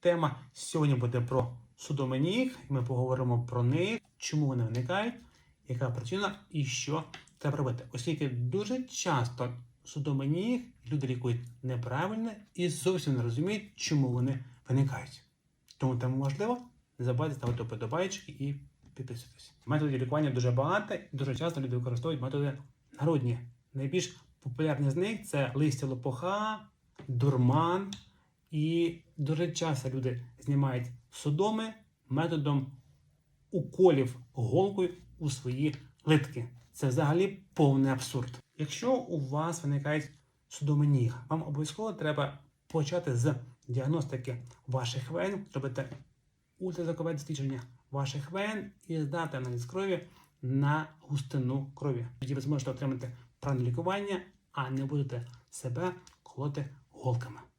тема сьогодні буде про судоми ніг. Ми поговоримо про них, чому вони виникають, яка причина і що треба робити. Оскільки дуже часто судоми ніг люди лікують неправильно і зовсім не розуміють, чому вони виникають. Тому тему важливо, не забувайте ставити вподобайки і підписуйтесь. Методів лікування дуже багато, і дуже часто люди використовують методи народні. Найбільш популярні з них це листя лопуха, дурман. І дуже часто люди знімають судоми методом уколів голкою у свої литки. Це взагалі повний абсурд. Якщо у вас виникають судоми ніг, вам обов'язково треба почати з діагностики ваших вен, зробити ультразвукове дослідження ваших вен і здати аналіз крові на густину крові. Тоді ви зможете отримати правильне лікування, а не будете себе колоти голками.